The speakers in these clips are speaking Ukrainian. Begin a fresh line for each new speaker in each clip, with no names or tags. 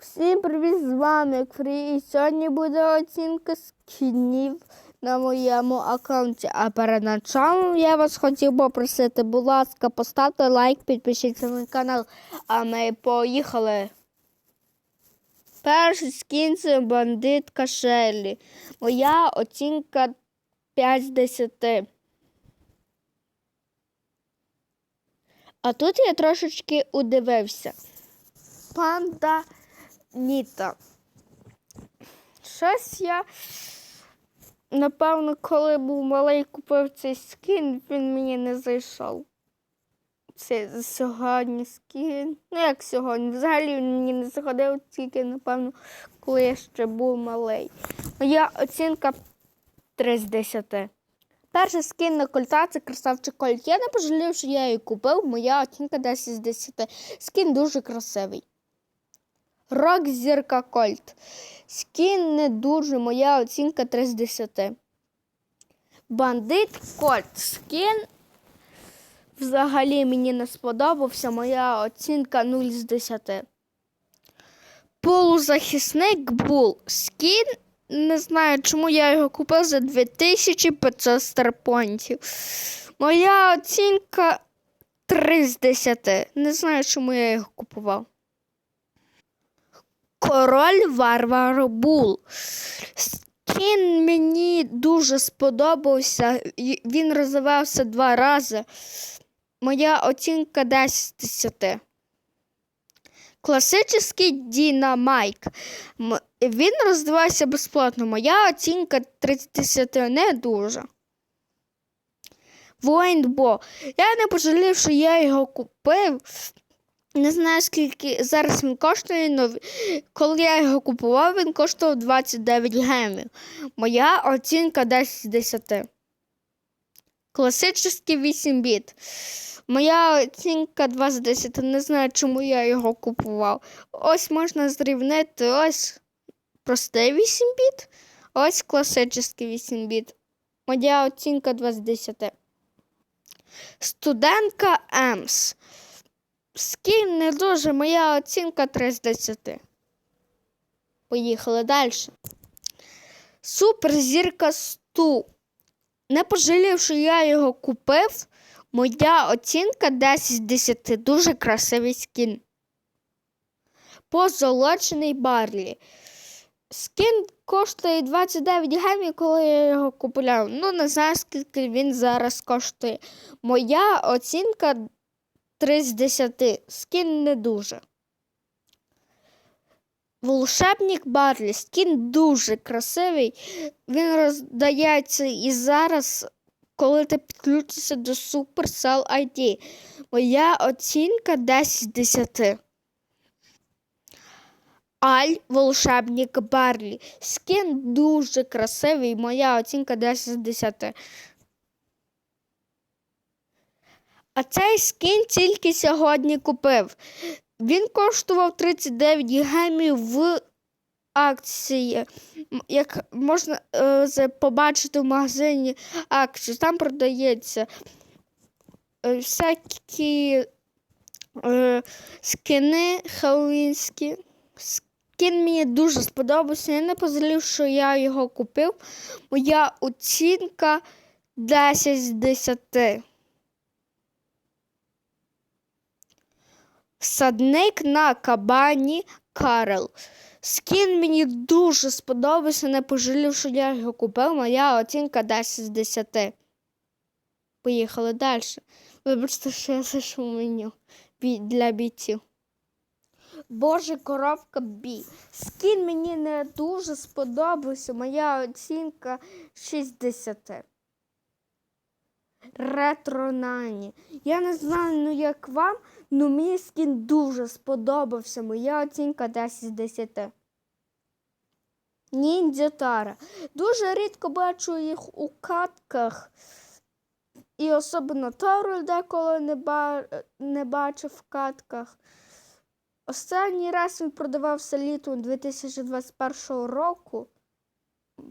Всім привіт, з вами Фрі. І сьогодні буде оцінка скінів на моєму аккаунті. А перед началом я вас хотів попросити, будь ласка, поставте лайк, підпишіться на канал. А ми поїхали. Перший скін це бандитка Шеллі. Моя оцінка 5 з 10. А тут я трошечки удивився. Панда Ніта. Щось я, напевно, коли був малий, купив цей скін, він мені не зайшов. Це сьогодні скін. Ну, як сьогодні? Взагалі він мені не заходив, тільки, напевно, коли я ще був малий. Моя оцінка 3 з 10. Перший скін на кольта це красавчик кольт. Я не пожалів, що я її купив. Моя оцінка 10 з 10. Скін дуже красивий. Рок зірка Кольт. Скін не дуже, моя оцінка 3 з 10. Бандит Кольт. Скін взагалі мені не сподобався. Моя оцінка 0 з 10. Полузахисник Бул. Скін. Не знаю, чому я його купив за 2500 старпонтів. Моя оцінка 3 з 10. Не знаю, чому я його купував. Король Варвар Бул. Скін мені дуже сподобався. Він розвивався два рази. Моя оцінка 10 з 10. Класичний Дінамайк. Він роздавався безплатно. Моя оцінка 30 не дуже. Воїнбо. Я не пожалів, що я його купив. Не знаю, скільки зараз він коштує, але коли я його купував, він коштував 29 гемів. Моя оцінка 10 з 10. Класичний 8 біт. Моя оцінка 2 з 10. Не знаю, чому я його купував. Ось можна зрівнити ось простий 8 біт, ось класичний 8 біт. Моя оцінка 2 з 10. Студентка Емс. Скін не дуже, моя оцінка 3 з 10. Поїхали далі. Суперзірка Сту. Не пожалів, що я його купив. Моя оцінка 10 з 10. Дуже красивий скін. Позолочений Барлі. Скін коштує 29 гемів, коли я його купував. Ну, не знаю, скільки він зараз коштує. Моя оцінка 3 з 10. Скін не дуже. Волшебник Барлі. Скін дуже красивий. Він роздається і зараз, коли ти підключишся до Supercell ID. Моя оцінка 10 з 10. Аль волшебник Барлі. Скін дуже красивий. Моя оцінка 10 з 10. А цей скін тільки сьогодні купив. Він коштував 39 гемів в акції. Як можна е, побачити в магазині акцію, там продається е, всякі е, скини хеллоуінські. Скін мені дуже сподобався. Я не позалів, що я його купив. Моя оцінка 10 з 10. Всадник на кабані Карел. Скін мені дуже сподобався, не пожалів, що я його купив. Моя оцінка 10 з 10. Поїхали далі. Вибачте, що я зайшов меню для бійців. Боже, коровка бі. Скін мені не дуже сподобався. Моя оцінка 6 з 10. Ретро Нані. Я не знаю, ну як вам, ну мені скін дуже сподобався. Моя оцінка 10 з 10. Ніндзя Тара. Дуже рідко бачу їх у катках. І особливо Тару деколи не, ба... не бачив в катках. Останній раз він продавався літом 2021 року,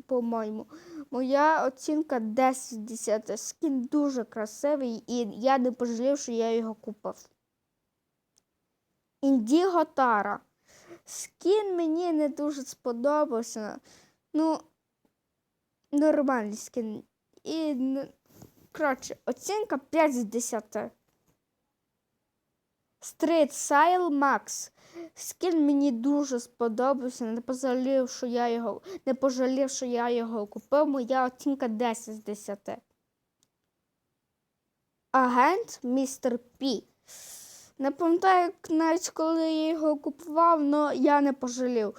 по-моєму. Моя оцінка 10 з 10. Скін дуже красивий, і я не пожалів, що я його купив. Індіго Тара. скін мені не дуже сподобався. Ну, нормальний скін. І, коротше, оцінка 5 з 10. Street Sail Max. Скін мені дуже сподобався. Не пожалів, що я його, не пожалів, що я його купив. Моя оцінка 10 з 10. Агент Містер Пі. Не пам'ятаю, як навіть коли я його купував, але я не пожалів.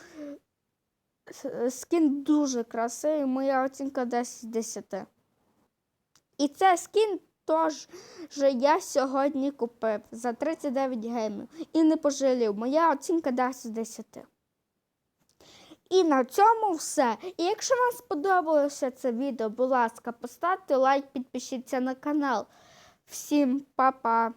Скін дуже красивий, моя оцінка 10 з 10. І це скін теж же я сьогодні купив за 39 гемів і не пожалів. Моя оцінка 10 з 10. І на цьому все. І якщо вам сподобалося це відео, будь ласка, поставте лайк, підпишіться на канал. Всім па-па!